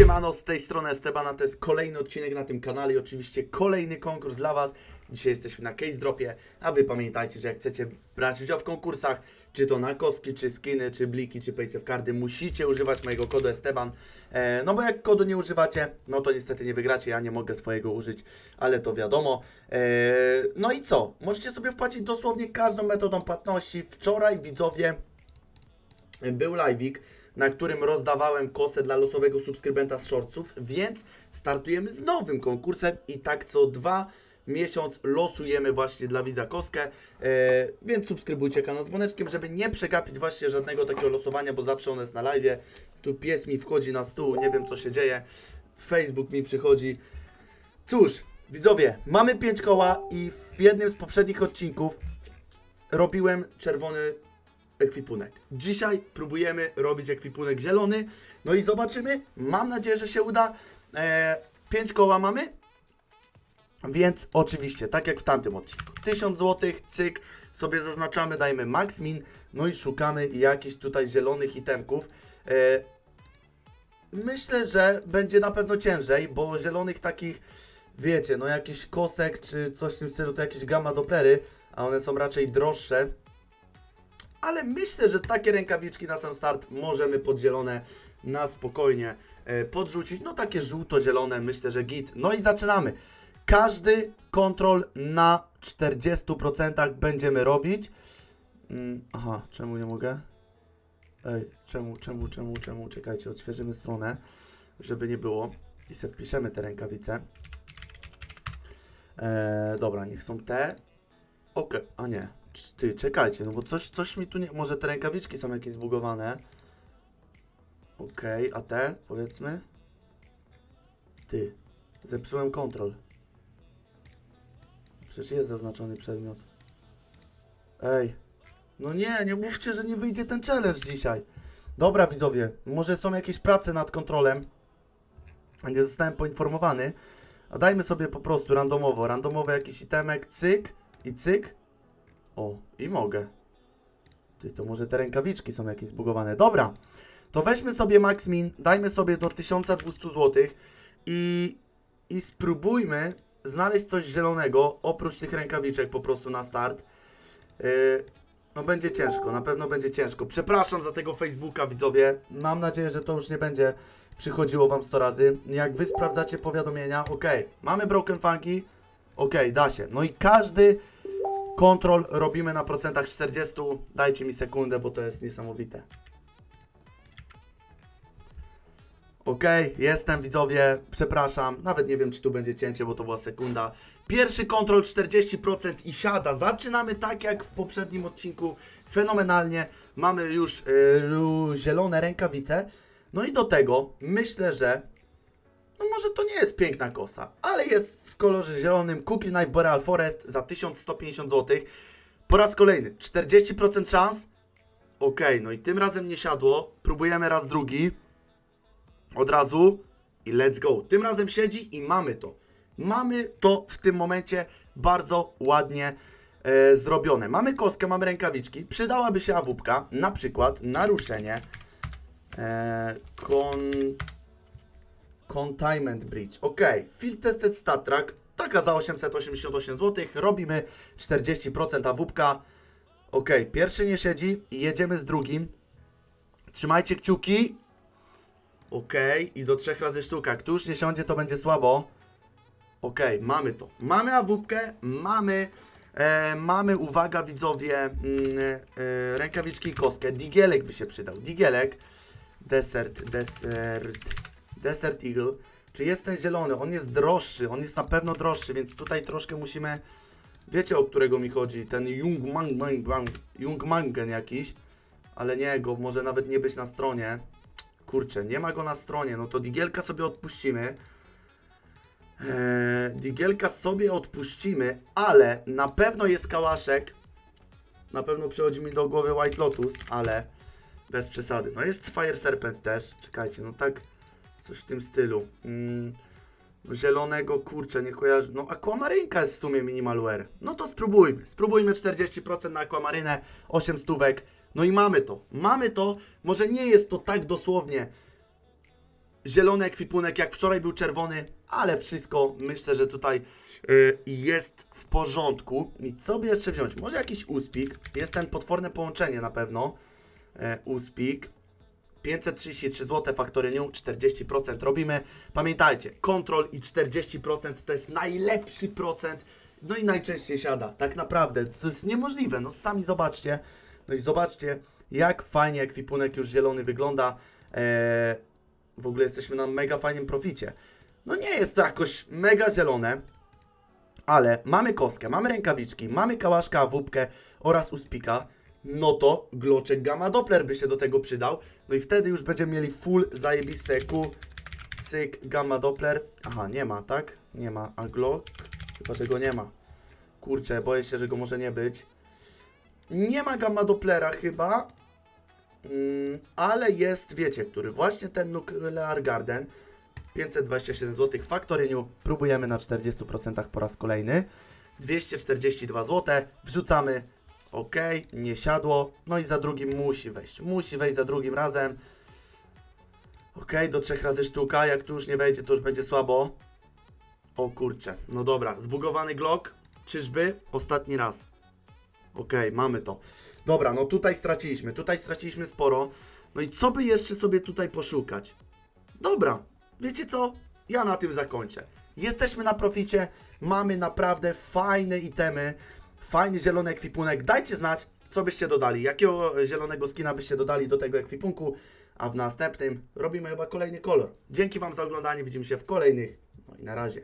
Siemano, z tej strony Estebana, to jest kolejny odcinek na tym kanale i oczywiście kolejny konkurs dla Was. Dzisiaj jesteśmy na Case Dropie, a Wy pamiętajcie, że jak chcecie brać udział w konkursach, czy to na kostki, czy skiny, czy bliki, czy paysafe cardy, musicie używać mojego kodu Esteban. E, no bo jak kodu nie używacie, no to niestety nie wygracie, ja nie mogę swojego użyć, ale to wiadomo. E, no i co? Możecie sobie wpłacić dosłownie każdą metodą płatności. Wczoraj widzowie był live'ik, na którym rozdawałem kosę dla losowego subskrybenta z shortsów, więc startujemy z nowym konkursem i tak co dwa miesiąc losujemy właśnie dla widza koskę, e, więc subskrybujcie kanał z dzwoneczkiem, żeby nie przegapić właśnie żadnego takiego losowania, bo zawsze on jest na live. Tu pies mi wchodzi na stół, nie wiem co się dzieje, Facebook mi przychodzi. Cóż, widzowie, mamy pięć koła i w jednym z poprzednich odcinków robiłem czerwony ekwipunek. Dzisiaj próbujemy robić ekwipunek zielony. No i zobaczymy. Mam nadzieję, że się uda. E, pięć koła mamy. Więc oczywiście, tak jak w tamtym odcinku. 1000 zł, cyk, sobie zaznaczamy, dajmy max min, no i szukamy jakichś tutaj zielonych itemków. E, myślę, że będzie na pewno ciężej, bo zielonych takich, wiecie, no jakiś kosek czy coś w tym stylu, to jakieś gamma doplery, a one są raczej droższe ale myślę, że takie rękawiczki na sam start możemy podzielone na spokojnie e, podrzucić. No takie żółto-zielone, myślę, że git. No i zaczynamy. Każdy kontrol na 40% będziemy robić. Mm, aha, czemu nie mogę? Ej, czemu, czemu, czemu, czemu? Czekajcie, odświeżymy stronę, żeby nie było. I sobie wpiszemy te rękawice. E, dobra, niech są te. Okej, a nie. Ty, czekajcie, no bo coś, coś mi tu nie... Może te rękawiczki są jakieś zbugowane. Okej, a te, powiedzmy? Ty, zepsułem kontrol. Przecież jest zaznaczony przedmiot. Ej, no nie, nie mówcie, że nie wyjdzie ten challenge dzisiaj. Dobra, widzowie, może są jakieś prace nad kontrolem. Nie zostałem poinformowany. A dajmy sobie po prostu randomowo, randomowy jakiś itemek, cyk i cyk. O, i mogę. Ty, to może te rękawiczki są jakieś zbugowane. Dobra, to weźmy sobie max min, dajmy sobie do 1200 zł i, i spróbujmy znaleźć coś zielonego, oprócz tych rękawiczek po prostu na start. Yy, no będzie ciężko, na pewno będzie ciężko. Przepraszam za tego Facebooka, widzowie. Mam nadzieję, że to już nie będzie przychodziło Wam 100 razy. Jak Wy sprawdzacie powiadomienia, ok, mamy Broken Funky, ok, da się. No i każdy Kontrol robimy na procentach 40. Dajcie mi sekundę, bo to jest niesamowite. Ok, jestem widzowie, przepraszam, nawet nie wiem czy tu będzie cięcie, bo to była sekunda. Pierwszy kontrol 40% i siada. Zaczynamy tak jak w poprzednim odcinku, fenomenalnie. Mamy już yy, zielone rękawice. No i do tego myślę, że no może to nie jest piękna kosa, ale jest w kolorze zielonym Cookie Knife Boreal Forest za 1150 zł. Po raz kolejny, 40% szans. Ok, no i tym razem nie siadło. Próbujemy raz drugi. Od razu i let's go. Tym razem siedzi i mamy to. Mamy to w tym momencie bardzo ładnie e, zrobione. Mamy kostkę, mamy rękawiczki. Przydałaby się awupka, na przykład naruszenie. E, kon... Containment Bridge. Ok, Field Tested Stat Track. Taka za 888 zł. Robimy 40% awupka. Ok, pierwszy nie siedzi jedziemy z drugim. Trzymajcie kciuki. Ok, i do trzech razy sztuka. Tu już nie siądzie, to będzie słabo. Ok, mamy to. Mamy awupkę, mamy, e, mamy, uwaga widzowie, mm, e, rękawiczki i kostkę. Digielek by się przydał. Digielek. Desert, desert. Desert Eagle. Czy jest ten zielony? On jest droższy, on jest na pewno droższy, więc tutaj troszkę musimy... Wiecie, o którego mi chodzi? Ten Jung Mang, Mang, Mang, Jung Mangen jakiś. Ale nie, go może nawet nie być na stronie. Kurczę, nie ma go na stronie. No to Digielka sobie odpuścimy. Eee, Digielka sobie odpuścimy, ale na pewno jest kałaszek. Na pewno przychodzi mi do głowy White Lotus, ale bez przesady. No jest Fire Serpent też. Czekajcie, no tak... Coś w tym stylu. Mm, zielonego, kurczę, nie kojarzę. No aquamarynka jest w sumie minimal wear. No to spróbujmy. Spróbujmy 40% na aquamarynę, 8 stówek. No i mamy to. Mamy to. Może nie jest to tak dosłownie zielony ekwipunek, jak wczoraj był czerwony, ale wszystko myślę, że tutaj y, jest w porządku. I co by jeszcze wziąć? Może jakiś uspik. Jest ten potworne połączenie na pewno. E, uspik. 533 zł faktorynią, 40% robimy. Pamiętajcie, kontrol i 40% to jest najlepszy procent, no i najczęściej siada. Tak naprawdę, to jest niemożliwe. No sami zobaczcie. No i zobaczcie, jak fajnie ekwipunek już zielony wygląda. Eee, w ogóle jesteśmy na mega fajnym proficie. No nie jest to jakoś mega zielone, ale mamy kostkę, mamy rękawiczki, mamy kałaszka, wódkę oraz uspika, no to gloczek Gamma Doppler by się do tego przydał. No i wtedy już będziemy mieli full zajebiste Q, cyk, Gamma Doppler. Aha, nie ma, tak? Nie ma, a Glock? Chyba, że go nie ma. Kurczę, boję się, że go może nie być. Nie ma Gamma Dopplera chyba, mm, ale jest, wiecie, który właśnie ten Nuclear Garden. 527 zł faktoryniu. Próbujemy na 40% po raz kolejny. 242 zł. Wrzucamy. Ok, nie siadło. No i za drugim musi wejść. Musi wejść za drugim razem. Ok, do trzech razy sztuka. Jak tu już nie wejdzie, to już będzie słabo. O kurczę. No dobra, zbugowany Glock. Czyżby? Ostatni raz. Ok, mamy to. Dobra, no tutaj straciliśmy. Tutaj straciliśmy sporo. No i co by jeszcze sobie tutaj poszukać? Dobra, wiecie co? Ja na tym zakończę. Jesteśmy na proficie, mamy naprawdę fajne itemy, fajny zielony ekwipunek. Dajcie znać, co byście dodali, jakiego zielonego skina byście dodali do tego ekwipunku, a w następnym robimy chyba kolejny kolor. Dzięki Wam za oglądanie, widzimy się w kolejnych. No i na razie.